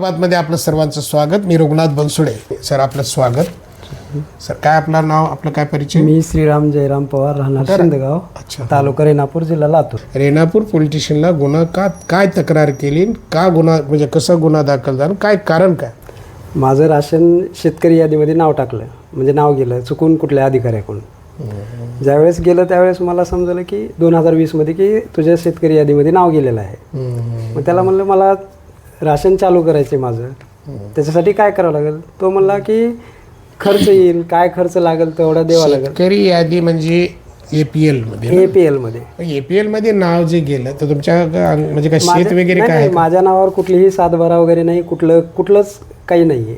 प्रभातमध्ये आपलं सर्वांचं स्वागत. मी रघुनाथ बनसोडे. सर आपलं स्वागत. सर काय आपलं नाव आपलं काय परिचय? मी श्रीराम जयराम पवार राहणार शिंदगाव अच्छा. तालुका रेणापूर जिल्हा लातूर. रेणापूर पोलीस स्टेशनला गुन्हा का काय तक्रार केली? का गुन्हा म्हणजे कसा गुन्हा दाखल झाला? काय कारण काय? माझं राशन शेतकरी यादीमध्ये नाव टाकलं. म्हणजे नाव गेलं चुकून कुठल्या अधिकाऱ्याकडून. ज्यावेळेस गेलं त्यावेळेस मला समजलं की दोन हजार वीसमध्ये की तुझ्या शेतकरी यादीमध्ये नाव गेलेलं आहे. मग त्याला म्हणलं मला राशन चालू करायचं आहे माझं. त्याच्यासाठी काय करावं लागेल? तो म्हणला की खर्च येईल काय खर्च लागेल तेवढा द्यावा लागेल. शेतकरी यादी म्हणजे एपीएलमध्ये ए पी एलमध्ये एपीएलमध्ये. नाव जे गेलं तर तुमच्या ग- म्हणजे काय शेत माझ्या- वगैरे नाही, काय नाही, आहे का? माझ्या नावावर कुठलीही सातबारा वगैरे नाही कुठलं कुठलंच काही नाहीये.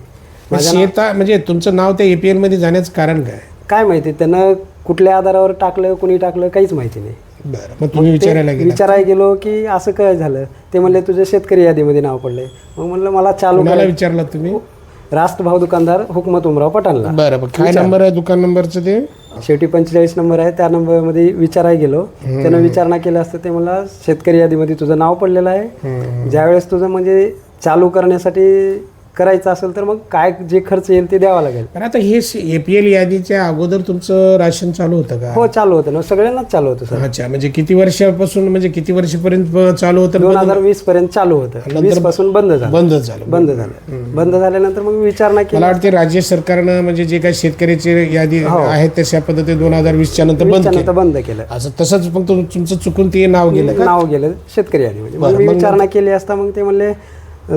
शेता म्हणजे तुमचं नाव त्या एपीएलमध्ये जाण्याचं कारण काय? काय माहिती त्यानं कुठल्या आधारावर टाकलं कुणी टाकलं काहीच माहिती नाही. बरं मग तुम्ही विचारायला गेला विचारायला गेलो की असं काय झालं? ते म्हणले तुझ्या शेतकरी यादीमध्ये नाव पडलंय. मग म्हणलं मला चालू कुणाला विचारलं तुम्ही? रास्त भाव दुकानदार हुकमत उमराव पठाणला. बरं बरं. काय नंबर आहे दुकान नंबरचं ते? शेवटी पंचेचाळीस नंबर आहे त्या नंबरमध्ये विचारायला गेलो. त्यानं विचारणा केलं असतं ते मला शेतकरी यादीमध्ये तुझं नाव पडलेलं आहे. ज्यावेळेस तुझं म्हणजे चालू करण्यासाठी करायचं असेल तर मग काय जे खर्च येईल ते द्यावा लागेल. पण आता हे एपीएल यादीच्या अगोदर तुमचं राशन चालू होतं का? हो चालू होतं ना. सगळ्यांनाच चालू होतं सर. अच्छा म्हणजे किती वर्षापासून म्हणजे किती वर्षापर्यंत चालू होतं? दोन हजार वीस पर्यंत चालू होतं. वीसपासून बंद झालं. बंद झालं. बंद झालं. बंद झाल्यानंतर मग विचारणा केली. मला वाटते राज्य सरकारनं म्हणजे जे काही शेतकऱ्याची यादी आहे तशा पद्धतीने दोन हजार वीसच्या नंतर बंद बंद केलं. असं तसंच फक्त तुमचं चुकून ते नाव गेलं नाव गेलं. शेतकरी यादीमध्ये मग मी विचारणा केली असता मग ते म्हणले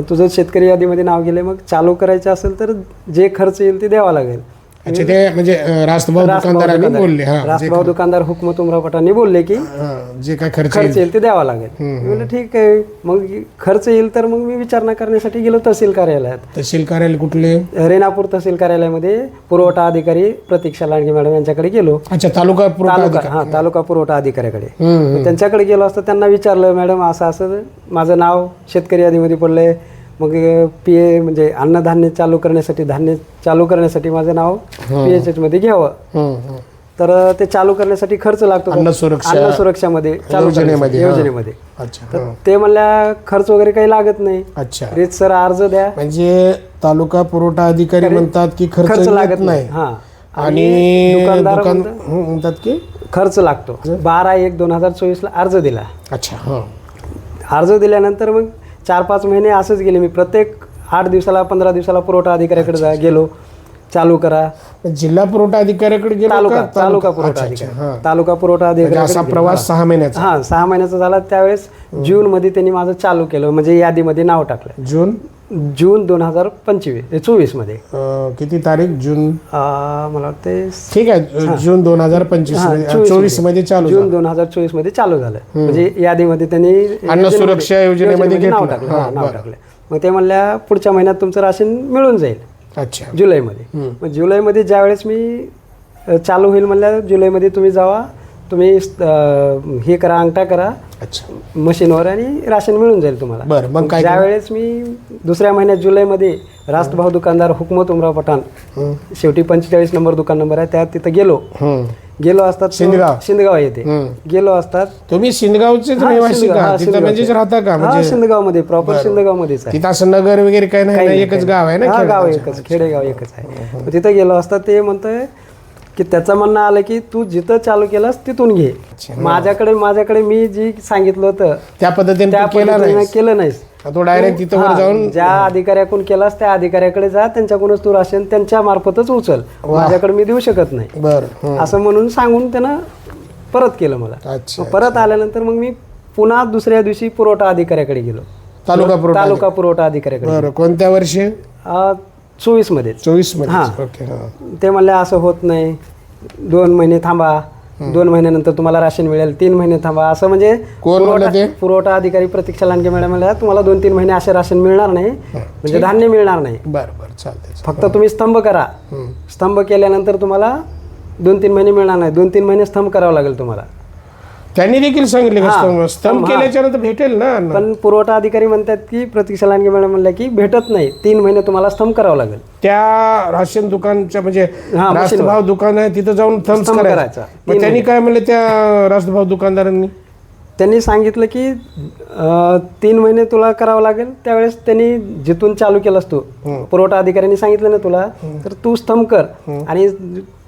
तुझं शेतकरी यादीमध्ये नाव गेले मग चालू करायचं असेल तर जे खर्च येईल ते द्यावा लागेल. अच्छा ते म्हणजे अं, दुकानदारांनी बोलले हा दुकानदार हुकमत उमराव पठाणी बोलले की हा, जे काय खर्च खर्च येईल ते द्यावा लागेल. मी म्हणलं ठीक आहे. मग खर्च येईल तर मग मी विचारणा करण्यासाठी गेलो तहसील कार्यालयात. तहसील कार्यालय कुठले? रेणापूर तहसील कार्यालयामध्ये पुरवठा अधिकारी प्रतीक्षा लांडगे मॅडम यांच्याकडे गेलो. अच्छा तालुका पुरवठा तालुका हा तालुका पुरवठा अधिकाऱ्याकडे. हम्म, मग त्यांच्याकडे गेलो असतं त्यांना विचारलं मॅडम असं असं माझं नाव शेतकरी यादीमध्ये पडलंय. मग पी ए म्हणजे अन्नधान्य चालू करण्यासाठी धान्य चालू करण्यासाठी माझं नाव पी एच एच मध्ये घ्यावं. तर ते चालू करण्यासाठी खर्च लागतो? अन्न सुरक्षा अन्न सुरक्षामध्ये चालू योजनेमध्ये, तर. ते म्हणल्या खर्च वगैरे काही लागत नाही. अच्छा. रीत सर अर्ज द्या. म्हणजे तालुका पुरवठा अधिकारी म्हणतात की खर्च लागत नाही. हा. आणि दुकानदार दुकान म्हणतात- की? खर्च लागतो. बारा एक दोन हजार चोवीस ला अर्ज दिला. अच्छा अर्ज दिल्यानंतर मग चार पाच महिने असंच गेले. मी प्रत्येक आठ दिवसाला पंधरा दिवसाला पुरवठा अधिकाऱ्याकडे जा गेलो. चालू करा. जिल्हा पुरवठा अधिकाऱ्याकडे गेलो तालुका तालुका पुरवठा अधिकारी. तालुका पुरवठा अधिकारी असा प्रवास सहा महिन्याचा. हा सहा महिन्याचा झाला. त्यावेळेस जून मध्ये त्यांनी माझं चालू केलं. म्हणजे यादीमध्ये नाव टाकलं. जून? जून दोन हजार पंचवीस चोवीसमध्ये अं, किती तारीख? जून? मला वाटते ठीक आहे जून दोन हजार पंचवीस चोवीसमध्ये चालू जून दोन हजार चोवीसमध्ये चालू झालं. म्हणजे यादीमध्ये त्यांनी अन्न सुरक्षा योजनेमध्ये योजनेमध्ये नाव घेतलं. टाकलं. हा, हा, नाव टाकलं. मग ते म्हणल्या पुढच्या महिन्यात तुमचं राशन मिळून जाईल. अच्छा. जुलैमध्ये. मग जुलैमध्ये ज्यावेळेस मी अ, चालू होईल म्हणल्या जुलैमध्ये तुम्ही जावा. तुम्ही अ, हे करा अंगठा करा अच्छा. मशीनवर आणि राशन मिळून जाईल तुम्हाला. बरं मग काय ज्यावेळेस मी दुसऱ्या महिन्यात जुलैमध्ये रास्तभाव दुकानदार हुकमत उमराव पठाण शेवटी पंचेचाळीस नंबर दुकान नंबर आहे त्यात तिथं गेलो. गेलो असतात तो- शिंदगाव. शिंदगाव येते. गेलो असतात तुम्ही हा, रहिवासी शिंदगाव, का? हा, तिथं शिंदगावचे. म्हणजेच राहता का? हा म्हणजे शिंदगावमध्ये प्रॉपर शिंदगाव मध्येच आहे. तिथं असं नगर वगैरे काही नाही ना, एकच गाव आहे ना हा? गाव एकच खेडेगाव एकच आहे. मग तिथं गेलो असता ते म्हणतोय की त्याचं म्हणणं आलं की तू जिथं चालू केलंस तिथून घे. माझ्याकडे माझ्याकडे मी जी सांगितलं होतं त्या पद्धतीने त्या तू केला पद्धतीनं नाही केलं नाहीस. तो डायरेक्ट तिथं वर हा, जाऊन ज्या अधिकाऱ्याकडून केलास त्या अधिकाऱ्याकडे जा त्यांच्याकडूनच तू राशन त्यांच्या मार्फतच उचल. माझ्याकडे मी देऊ शकत नाही. बर हं. असं म्हणून सांगून त्यानं परत केलं मला. अच्छा मग परत आल्यानंतर मग मी पुन्हा दुसऱ्या दिवशी पुरवठा अधिकाऱ्याकडे गेलो. तालुका पुरवठा तालुका पुरवठा अधिकाऱ्याकडे बरं कोणत्या वर्षी? चोवीस मध्येच चोवीसमध्ये ओके हा. ते म्हणले असं होत नाही. दोन महिने थांबा दोन महिन्यानंतर तुम्हाला राशन मिळेल तीन महिने थांबा. असं म्हणजे कोण म्हणलं ते पुरवठा अधिकारी प्रतीक्षा लांडगे मॅडम म्हणल्या तुम्हाला दोन तीन महिने असे राशन मिळणार नाही म्हणजे धान्य मिळणार नाही. बरं बरं चालतंय फक्त तुम्ही स्तंभ करा. स्तंभ केल्यानंतर तुम्हाला दोन तीन महिने मिळणार नाही दोन तीन महिने स्तंभ करावा लागेल तुम्हाला. त्यांनी देखील सांगितले का हा. स्तंभ? स्तंभ. केल्याच्यानंतर भेटेल ना अन्न. पण पुरवठा अधिकारी म्हणतात की प्रतीक्षा लांडगे मॅडम म्हणल्या की भेटत नाही. तीन महिने तुम्हाला स्तंभ करावा लागेल. त्या राशन दुकानच्या म्हणजे हा, रास्तभाव दुकान आहे तिथं जाऊन थम्स स्तंभ करायचा. करायचा. मग त्यांनी काय म्हणले त्या रास्तभाव दुकानदारांनी? त्यांनी सांगितलं की अं, तीन महिने तुला करावं लागेल. त्यावेळेस त्यांनी जिथून चालू केलंस तू पुरवठा अधिकाऱ्यांनी सांगितलं ना तुला तर तू स्तंभ कर. आणि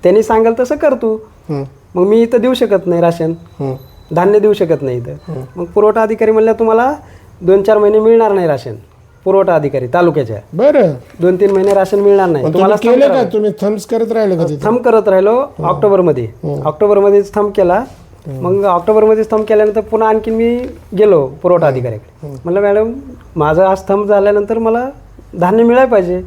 त्यांनी सांगाल तसं कर तू. हं, मग मी इथं देऊ शकत नाही राशन. हं. धान्य देऊ शकत नाही इथं. मग पुरवठा अधिकारी म्हणल्या तुम्हाला दोन चार महिने मिळणार नाही राशन. पुरवठा अधिकारी तालुक्याच्या. बरं. दोन तीन महिने राशन मिळणार नाही. तुम्हाला तुम्ही केलं का तुम्ही थम्स करत राहिले का तिथे? थंब करत राहिलो ऑक्टोबरमध्ये. ऑक्टोबरमध्ये थंब केला. मग ऑक्टोबरमध्ये थंब केल्यानंतर पुन्हा आणखीन मी गेलो पुरवठा अधिकाऱ्याकडे. म्हणलं मॅडम माझा आज थंब झाल्यानंतर मला धान्य मिळायला पाहिजे.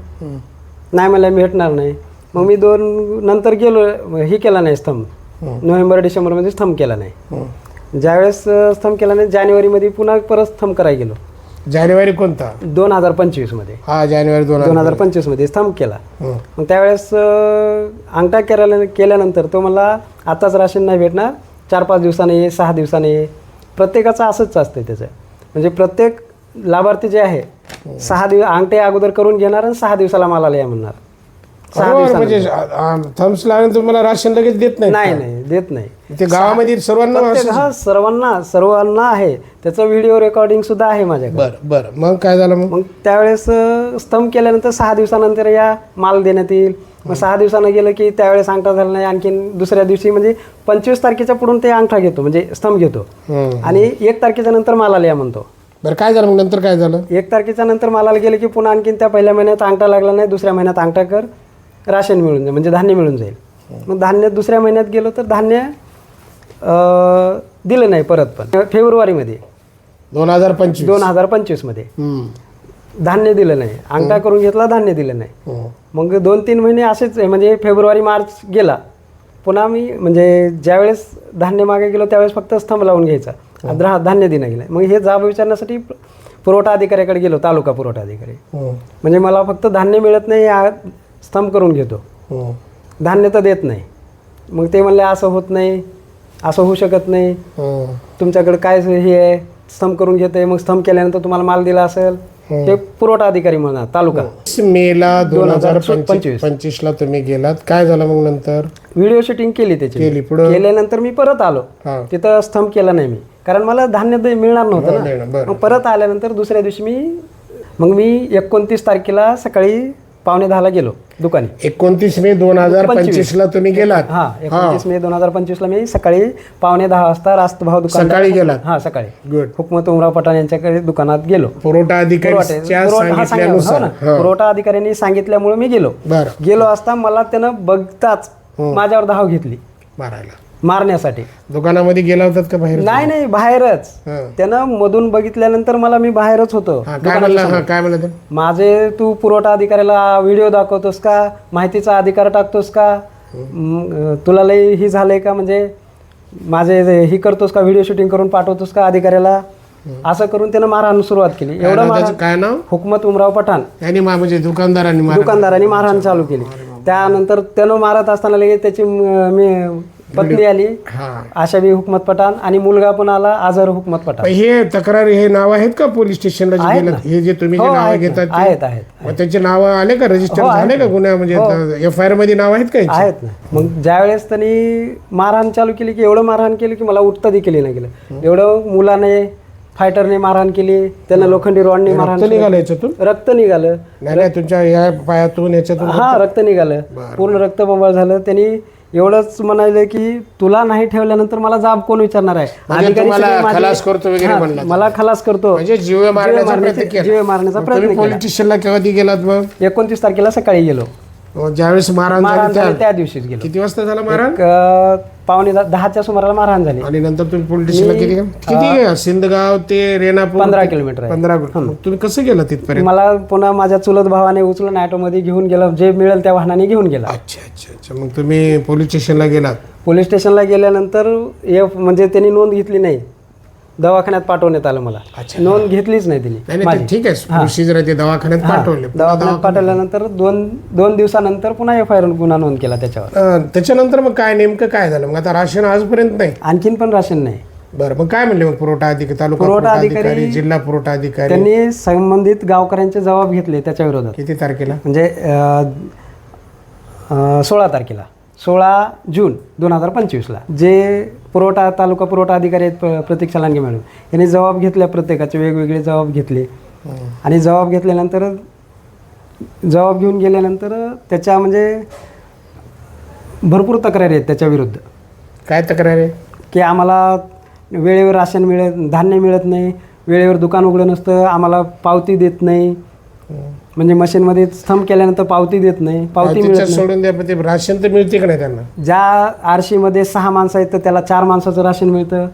नाही मला भेटणार नाही. मग मी दोन नंतर गेलो हे केला नाही स्तंभ नोव्हेंबर डिसेंबरमध्ये स्तंभ केला नाही. हं. ज्यावेळेस स्तंभ केला नाही जानेवारीमध्ये पुन्हा परत स्तंभ करायला गेलो. जानेवारी कोणता? दोन हजार पंचवीसमध्ये. हा जानेवारी दोन दोन हजार पंचवीसमध्ये स्तंभ केला. मग त्यावेळेस अंगठा केल्या केल्यानंतर तो मला आताच राशन नाही भेटणार चार पाच दिवसाने ये सहा दिवसाने ये. प्रत्येकाचं असंच असतं त्याचं. म्हणजे प्रत्येक लाभार्थी जे आहे सहा दिवस अंगठे अगोदर करून घेणार आणि सहा दिवसाला मला या म्हणणार. सहा बरोबर, दिवसानंतर. म्हणजे थम्स लागल्यानंतर तुम्हाला राशन लगेच देत नाही नाही नाही देत नाही. ते गावामध्ये सर्वांना प्रत्येक हा सर्वांना सर्वांना आहे. त्याचं व्हिडिओ रेकॉर्डिंग सुद्धा आहे माझ्याकडे. बरं बरं. मग काय झालं मग? मग त्यावेळेस अ, स्तंभ केल्यानंतर सहा दिवसानंतर या माल देण्यात येईल. मग सहा दिवसानं गेलं की त्यावेळेस अंगठा झाला नाही. आणखीन दुसऱ्या दिवशी म्हणजे पंचवीस तारखेच्या पुढून ते अंगठा घेतो म्हणजे स्तंभ घेतो. आणि एक तारखेच्या नंतर मालाला या म्हणतो. बरं काय झालं मग? नंतर काय झालं? एक तारखेच्या नंतर मालाला गेलं की पुन्हा आणखीन त्या पहिल्या महिन्यात अंगठा लागला नाही दुसऱ्या महिन्यात अंगठा कर. राशन मिळून जाईल म्हणजे धान्य मिळून जाईल. मग धान्य दुसऱ्या महिन्यात गेलो तर धान्य दिलं नाही परत पण. फेब्रुवारीमध्ये. दोन हजार पंचवीस. दोन हजार पंचवीसमध्ये. हं. धान्य दिलं नाही. अंगठा करून घेतला धान्य दिलं नाही. हं. मग दोन तीन महिने असेच आहे, म्हणजे फेब्रुवारी मार्च गेला. पुन्हा मी म्हणजे ज्यावेळेस धान्य मागे गेलो त्यावेळेस फक्त स्तंभ लावून घ्यायचा. धा धान्य देणं गेलं. मग हे जाब विचारण्यासाठी पुरवठा अधिकाऱ्याकडे गेलो तालुका पुरवठा अधिकारी. हं. म्हणजे मला फक्त धान्य मिळत नाही हा स्तंभ करून घेतो. धान्य तर देत नाही. मग ते म्हणले असं होत नाही असं होऊ शकत नाही. हं. तुमच्याकडे काय हे आहे? स्तंभ करून घेते मग स्तंभ केल्यानंतर तुम्हाला माल दिला असेल. ते पुरवठा अधिकारी म्हणा तालुका. मेला दोन हजार पंचवीस. पंचवीस. ला तुम्ही गेलात. काय झालं मग नंतर? व्हिडिओ शूटिंग केली त्याची. केल्यानंतर मी परत आलो. तिथं स्तंभ केला नाही मी. कारण मला धान्य मिळणार नव्हतं ना. मग परत आल्यानंतर दुसऱ्या दिवशी मी मग मी एकोणतीस तारखेला सकाळी पावणे दहाला गेलो दुकानी. एकोणतीस मे दोन हजार पंचवीस ला तुम्ही गेलात. हा एकोणतीस मे दोन हजार पंचवीसला मी सकाळी पावणे दहा वाजता रास्त भाव दुकान सकाळी गेलात. हा सकाळी. गुड हुकमत उमराव पठाण यांच्याकडे दुकानात गेलो. पुरवठा पुरवठा- हा, हो. पुरवठा अधिकाऱ्यांनी सांगितल्यामुळे मी गेलो. गेलो असता मला त्यानं बघताच माझ्यावर धाव घेतली. मारायला. मारण्यासाठी. दुकानामध्ये गेला होतात का बाहेर नाही नाही बाहेरच. हं. त्यानं मधून बघितल्यानंतर मला मी बाहेरच होतो हा काय म्हणला हा काय म्हणलं ते? माझे तू पुरवठा अधिकाऱ्याला व्हिडिओ दाखवतोस का? माहितीचा अधिकार टाकतोस का? म, तुला लई ही झालंय का? म्हणजे माझे जे ही करतोस का? व्हिडिओ शूटिंग करून पाठवतोस का अधिकाऱ्याला? असं करून त्यानं मारहाण सुरुवात केली. एवढं त्याचं? काय नाव? हुकमत उमराव पठाण. यांनी मा- म्हणजे दुकानदारांनी मार दुकानदारांनी मारहाण चालू केली. त्यानंतर त्यानं मारत असताना लगेच त्याची म- मी पत्नी आली. हा. आशाबी हुकमत पठाण आणि मुलगा पण आला आझर हुकमत पठाण. हे तक्रार हे नाव आहेत का पोलीस स्टेशनला जे आहेत गेलं? हे जे तुम्ही जे हो, नाव आहेत ना. घेतात ते? आहेत आहेत मग त्यांचे नाव आले का? रजिस्टर हो, झाले का गुन्हा म्हणजे एफ आय आरमध्ये नाव आहेत का यांचे? आहेत ना. मग ज्यावेळेस त्यांनी मारहाण चालू केली की एवढं मारहाण केली की मला उठता देखील नाही गेलं. एवढं मुलाने फायटरने मारहाण केली त्यांना लोखंडी रॉडने मारहाण रक्त निघालं याच्यातून? रक्त निघालं. नाही नाही तुमच्या या पायातून याच्यातून हा रक्त? निघालं. पूर्ण रक्त बंबाळ झालं. त्यांनी एवढंच म्हणाले की तुला नाही ठेवल्यानंतर मला जाब कोण विचारणार आहे? म्हणजे अधिकारी तुम्हाला सगळे माझे- खलास करतो वगैरे हा, म्हणला. मला खलास करतो. म्हणजे जीव मारण्याचा मारण्याचे- प्रयत्न केला. जीवे मारण्याचा प्रयत्न तुम्ही पोलीस स्टेशनला कधी गेलात मग? एकोणतीस तारखेला सकाळी गेलो. मग ज्यावेळेस मारहाण मारहाण झाली त्या झाली त्या दिवशीच गेलो. किती वाजता झाला मारहाण? एक, अं, पावणे दहा- दहाच्या सुमाराला मारहाण झाली. आणि नंतर तुम्ही पोलीस स्टेशनला किती? सिंदगाव ते रेणापूर पंधरा किलोमीटर आहे. पंधरा मग तुम्ही कसं गेला तिथपर्यंत? मला पुन्हा माझ्या चुलत भावाने उचलून ॲटोमध्ये घेऊन गेला जे मिळेल त्या वाहनाने घेऊन गेला. अच्छा अच्छा अच्छा. मग तुम्ही पोलीस स्टेशनला गेलात. पोलीस स्टेशनला गेल्यानंतर एफ म्हणजे त्यांनी नोंद घेतली नाही. दवाखान्यात पाठवण्यात आलं मला. अच्छा. नोंद घेतलीच नाही त्यांनी नाही नाही ते ठीक आहे. प्रोसिजर ते दवाखान्यात पाठवले. दवाखान्यात पाठवल्यानंतर दोन दोन दिवसानंतर पुन्हा एफ आय आर गुन्हा नोंद केला त्याच्यावर. अं, त्याच्यानंतर मग काय नेमकं काय झालं? मग आता राशन आजपर्यंत नाही. आणखीन पण राशन नाही. बरं मग काय म्हणले मग पुरवठा अधिकारी तालुका पुरवठा पुरवठा अधिकारी- अधिकारी जिल्हा पुरवठा अधिकारी? त्यांनी संबंधित गावकऱ्यांचे जबाब घेतले त्याच्या विरोधात. किती तारखेला? म्हणजे सोळा तारखेला. सोळा जून दोन हजार पंचवीसला जे पुरवठा तालुका पुरवठा अधिकारी आहेत प्र- प्रतीक सलांगे मॅडम यांनी जबाब घेतल्या प्रत्येकाचे वेगवेगळे जबाब घेतले. आणि जबाब घेतल्यानंतर जबाब घेऊन गेल्यानंतर त्याच्या म्हणजे भरपूर तक्रारी आहेत त्याच्या विरुद्ध. काय तक्रार? आहे की आम्हाला वेळेवर राशन मिळत धान्य मिळत नाही वेळेवर दुकान उघडं नसतं आम्हाला पावती देत नाही. म्हणजे मशीनमध्ये स्तंभ केल्यानंतर पावती देत नाही पावती मिळत सोडून द्या पण ते राशन तर मिळते का नाही त्यांना? ज्या आरशीमध्ये सहा माणसं आहेत तर त्याला चार माणसाचं राशन मिळतं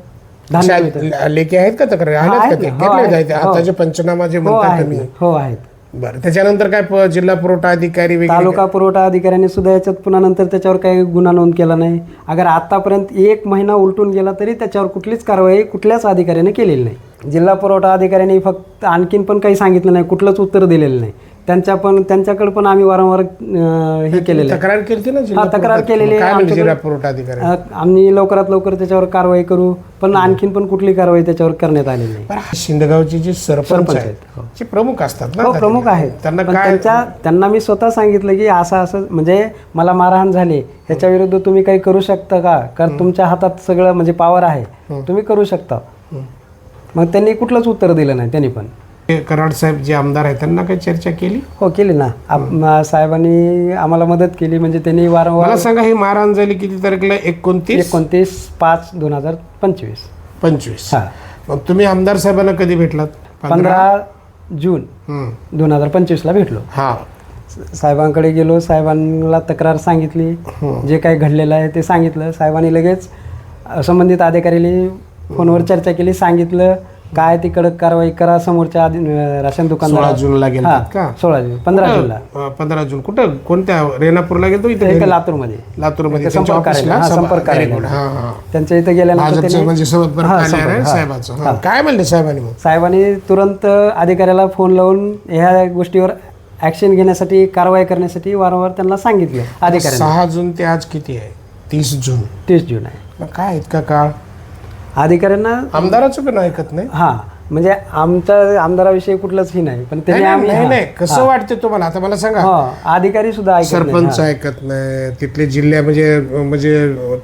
धान्य मिळतं. अशा लेखी आहेत का तक्रारी? आल्यात का आहेत ते? ना. हो, घेतले आहेत. जायचे हो. आताचे पंचनामा जे हो म्हणतात आहेत तुम्ही. हो आहेत. बरं त्याच्यानंतर काय प- जिल्हा पुरवठा अधिकारी वगैरे तालुका पुरवठा अधिकाऱ्यांनी सुद्धा याच्यात पुन्हा नंतर त्याच्यावर काही गुन्हा नोंद केला नाही. अगर आतापर्यंत एक महिना उलटून गेला तरी त्याच्यावर कुठलीच कारवाई कुठल्याच अधिकाऱ्याने केलेली नाही. जिल्हा पुरवठा अधिकाऱ्यांनी फक्त आणखीन पण काही सांगितलं नाही कुठलंच उत्तर दिलेलं नाही. त्यांच्या पण त्यांच्याकडे पण आम्ही वारंवार अं, हे केलेलं आहे. तक्रार केली ना जिल्हा हा, तक्रार केलेली आहे. काय आमच्याकडे- जिल्हा पुरवठा अधिकारी? अं, आम्ही लवकरात लवकर त्याच्यावर कारवाई करू पण आणखीन पण कुठली कारवाई त्याच्यावर करण्यात आलेली नाही. बरं, शिंदगावचे जे सरपंच सरपंच आहेत आहेत, हो. ते प्रमुख असतात ना हो प्रमुख आहेत. त्यांना पण काय त्यांच्या त्यांना मी स्वतः सांगितलं की असं असं म्हणजे मला मारहाण झाली. ह्याच्या विरुद्ध तुम्ही काही करू शकता का? कारण तुमच्या हातात सगळं म्हणजे पॉवर आहे. तुम्ही करू शकता. मग त्यांनी कुठलंच उत्तर दिलं नाही त्यांनी पण. कराड साहेब जे आमदार आहेत त्यांना काही चर्चा केली? हो केली ना. आप- साहेबांनी आम्हाला मदत केली म्हणजे त्यांनी वारंवार मला सांगा ही मारहाण झाली किती तारखेला? एकोणतीस? एकोणतीस पाच दोन हजार पंचवीस. पंचवीस. हा. मग तुम्ही आमदार साहेबांना कधी भेटलात? पंधरा जून. दोन हजार पंचवीसला भेटलो. हा. साहेबांकडे गेलो साहेबांना तक्रार सांगितली. जे काही घडलेलं आहे ते सांगितलं. साहेबांनी लगेच अ, संबंधित अधिकाऱ्याला फोनवर चर्चा केली सांगितलं. काय ती कडक कारवाई करा समोरच्या आधी- अ, राशन सोळा दुकानदार जूनला गेला का? सोळा जून पंधरा जूनला. अं, पंधरा जून. कुठं? कोणत्या? रेणापूरला गेलो इथे? इथे लातूरमध्ये. लातूरमध्ये. संपर्क कार्यालय, हा, संपर्क कार्यालय. हा हा. त्यांच्या इथे गेल्यानंतर भाजपचं त्यांनी म्हणजे आहे. साहेबाचं. हा. काय म्हणले साहेबांनी मग? साहेबांनी तुरंत अधिकाऱ्याला फोन लावून ह्या गोष्टीवर ऍक्शन घेण्यासाठी कारवाई करण्यासाठी वारंवार त्यांना सांगितलं. अधिकाऱ्यांना. सहा जून ते आज किती आहे? तीस जून. तीस जून आहे. मग काय इतका काळ? अधिकाऱ्यांना आमदाराचं पण ऐकत नाही. हा. म्हणजे आमच्या आमदाराविषयी कुठलंच ही नाही पण त्यांनी नाही, आम्ही नाही हा. नाही कसं वाटते तुम्हाला? आता मला सांगा. हो अधिकारी सुद्धा ऐकत नाही. सरपंच ऐकत नाही तिथले जिल्ह्या म्हणजे म्हणजे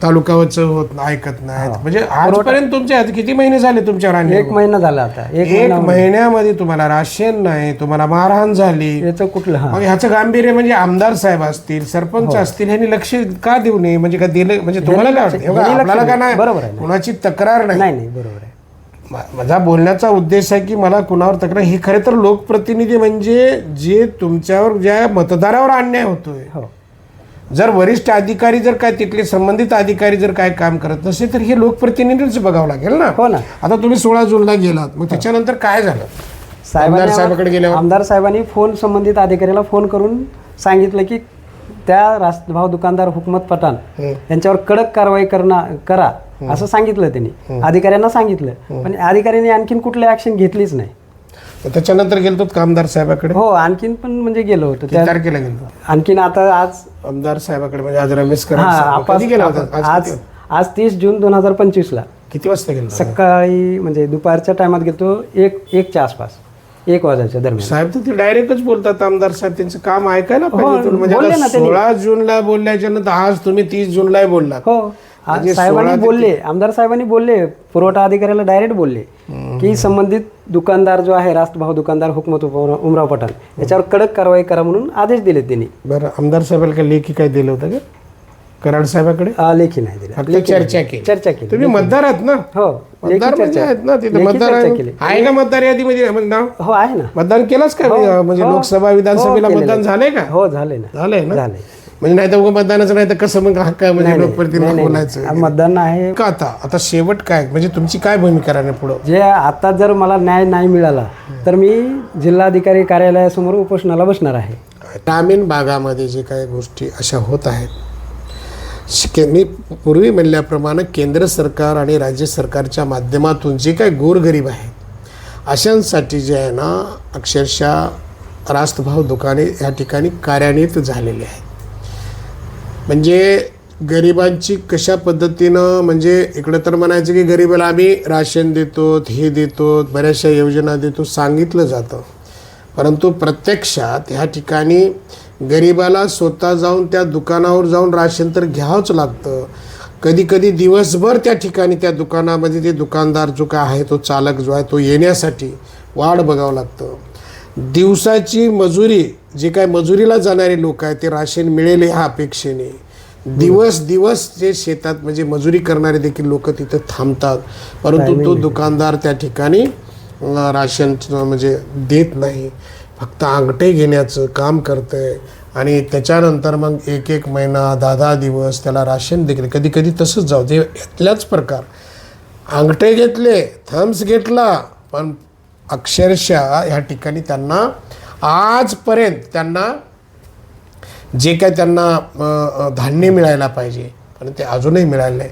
तालुकावरचं होत ऐकत नाहीत म्हणजे आजपर्यंत तुमच्या हाती किती महिने झाले तुमच्यावर आणि एक महिना झाला आता एक एक महिन्यामध्ये तुम्हाला राशन नाही तुम्हाला मारहाण झाली. याचं कुठलं हा. मग ह्याचं गांभीर्य म्हणजे आमदार साहेब असतील सरपंच असतील ह्यांनी लक्ष का देऊ नये? म्हणजे का दिलं म्हणजे तुम्हाला काय वाटतं हे बघा, आपल्याला का. नाही? बरोबर आहे. कुणाची तक्रार नाही? नाही नाही बरोबर आहे. माझा बोलण्याचा उद्देश आहे की मला कुणावर तक्रार हे खरे तर लोकप्रतिनिधी म्हणजे जे तुमच्यावर ज्या मतदारावर अन्याय होतोय. हो. जर वरिष्ठ अधिकारी जर काय तिथले संबंधित अधिकारी जर काय काम करत नसेल तर हे लोकप्रतिनिधीच बघावं लागेल ना? हो ना. आता तुम्ही सोळा जूनला गेलात मग त्याच्यानंतर काय झालं? आमदार साहेबाकडे गेल्यावर? आमदार साहेबांनी फोन संबंधित अधिकाऱ्याला फोन करून सांगितलं की त्या राष्ट्रभाव दुकानदार हुकमत पठाण. यांच्यावर कडक कारवाई करणार करा. असं सांगितलं त्यांनी. अधिकाऱ्यांना सांगितलं. पण अधिकाऱ्यांनी आणखीन कुठली ऍक्शन घेतलीच नाही. त्याच्यानंतर गेलतो आमदार साहेबाकडे? हो आणखीन पण म्हणजे गेलो होतो. किती त्या तारखेला गेलो आणखीन आता आज आमदार साहेबाकडे म्हणजे आज रमेश गेला होता? आज आज तीस जून दोन हजार पंचवीसला. किती वाजता गेला सकाळी म्हणजे दुपारच्या टायमात गेलो एक एकच्या आसपास. एक वाजायच्या दरम्यान. साहेब तर ते डायरेक्टच बोलतात आमदार साहेब त्यांचं काम ऐकायला पाहिजे. म्हणजे हो, ना त्यांनी. सोळा जूनला बोलल्याच्या नंतर आज तुम्ही तीस जूनला बोललात. हो. आज म्हणजे साहेबांनी बोलले आमदार साहेबांनी बोलले पुरवठा अधिकाऱ्याला डायरेक्ट बोलले की संबंधित दुकानदार जो आहे राष्ट्रभाव दुकानदार हुकमत उमराव पठाण याच्यावर कडक कारवाई करा म्हणून आदेश दिले त्यांनी. बरं आमदार साहेबाला काय लेखी काय दिलं होतं का? कराड साहेबाकडे? लेखी नाही दिले. फक्त चर्चा केली. चर्चा केली. तुम्ही मतदार आहात ना? हो मतदार म्हणजे चर्चा. आहेत ना तिथे. मतदार आहे. ना मतदार यादीमध्ये? म्हणजे नाव? हो आहे ना. मतदान केलंच का? म्हणजे हो, लोकसभा हो, विधानसभेला केलेलं मतदान. झालंय का? हो झाले ना. झालंय ना? झाले म्हणजे नाही तर उगा मतदानाचं नाही तर कसं? मग हक्क आहे म्हणजे लोकप्रतिनिधी बोलायचं मतदान आहे. का आता? आता शेवट काय? म्हणजे तुमची काय भूमिका राहणार पुढं? जे आता जर मला न्याय नाही मिळाला तर मी जिल्हाधिकारी कार्यालयासमोर उपोषणाला बसणार आहे. ग्रामीण भागामध्ये जे काही गोष्टी अशा होत आहेत मी पूर्वी म्हणल्याप्रमाणे केंद्र सरकार आणि राज्य सरकारच्या माध्यमातून जे काही गोरगरीब आहेत अशांसाठी जे आहे ना अक्षरशः रास्तभाव दुकाने या ठिकाणी कार्यान्वित झालेली आहेत. म्हणजे गरिबांची कशा पद्धतीनं म्हणजे इकडं तर म्हणायचं की गरिबाला आम्ही राशन देतो हे देतो बऱ्याचशा योजना देतो सांगितलं जातं. परंतु प्रत्यक्षात ह्या ठिकाणी गरिबाला स्वतः जाऊन त्या दुकानावर जाऊन राशन तर घ्यावंच लागतं. कधी कधी दिवसभर त्या ठिकाणी त्या दुकानामध्ये ते दुकानदार जो काय आहे तो चालक जो आहे तो येण्यासाठी वाढ बघावं लागतं. दिवसाची मजुरी जे काय मजुरीला जाणारे लोक आहेत ते राशन मिळेल ह्या अपेक्षेने. दिवस दिवस जे शेतात म्हणजे मजुरी करणारे देखील लोक तिथं थांबतात. परंतु तो दुकानदार त्या ठिकाणी राशन म्हणजे देत नाही. फक्त अंगठे घेण्याचं काम करतंय आणि त्याच्यानंतर मग एक एक महिना दहा दहा दिवस त्याला राशन देखील कधी कधी तसंच जाऊ दे. यातल्याच प्रकार. अंगठे घेतले थम्स घेतला पण अक्षरशः ह्या ठिकाणी त्यांना आजपर्यंत त्यांना जे काय त्यांना धान्य मिळायला पाहिजे पण ते अजूनही मिळालं नाही.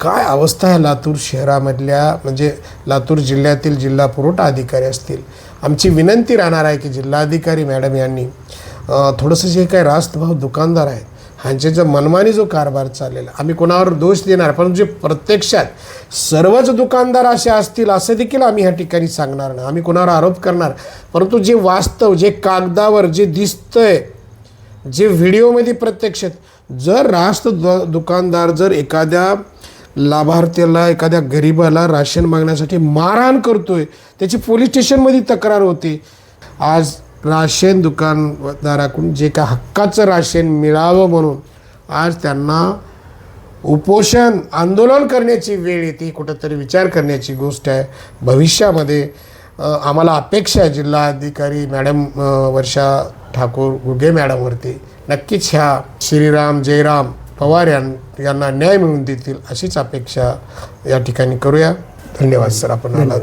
काय अवस्था आहे लातूर शहरामधल्या म्हणजे लातूर जिल्ह्यातील जिल्हा पुरवठा अधिकारी असतील? आमची विनंती राहणार आहे की जिल्हाधिकारी मॅडम यांनी थोडंसं जे काही रास्त भाव दुकानदार आहेत ह्यांचे जो मनमानी जो कारभार चाललेला आम्ही कोणावर दोष देणार पण जे प्रत्यक्षात सर्वच दुकानदार असे असतील असं देखील आम्ही ह्या ठिकाणी सांगणार नाही. आम्ही कोणावर आरोप करणार परंतु जे वास्तव जे कागदावर जे दिसतंय जे व्हिडिओमध्ये प्रत्यक्ष जर रास्त द दुकानदार जर एखाद्या लाभार्थ्याला एखाद्या गरिबाला राशन मागण्यासाठी मारहाण करतोय त्याची पोलीस स्टेशनमध्ये तक्रार होते आज राशन दुकानदाराकडून जे काय हक्काचं राशन मिळावं म्हणून आज त्यांना उपोषण आंदोलन करण्याची वेळ येते कुठंतरी विचार करण्याची गोष्ट आहे. भविष्यामध्ये आम्हाला अपेक्षा आहे जिल्हाधिकारी मॅडम वर्षा ठाकूर गुगे मॅडमवरती. नक्कीच ह्या श्रीराम जयराम पवार यां यांना न्याय मिळवून देतील अशीच अपेक्षा या ठिकाणी करूया. धन्यवाद सर. आपण आला